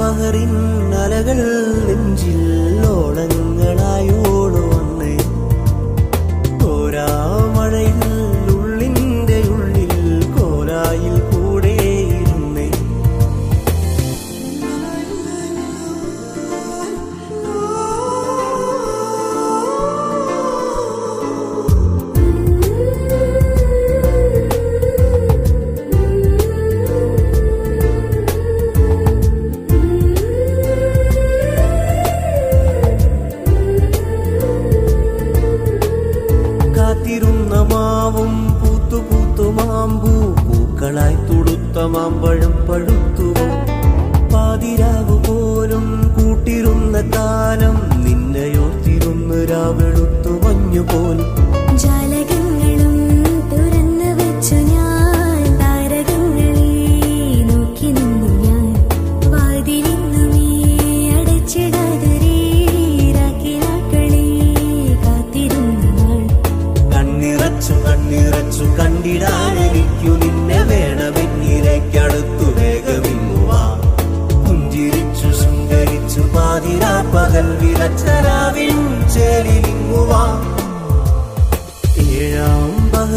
പകറിൻ അലകൾ നെഞ്ചിൽ ഓളങ്ങളായോ തുടുത്ത മാമ്പഴം പഴുത്തുവോ? പാതിരാവ് പോലും കൂട്ടിരുന്ന കാലം നിന്നെയോർത്തിരുന്ന് രാവെളുത്തു പോലും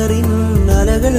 കടലിനറിൻ അലകൾ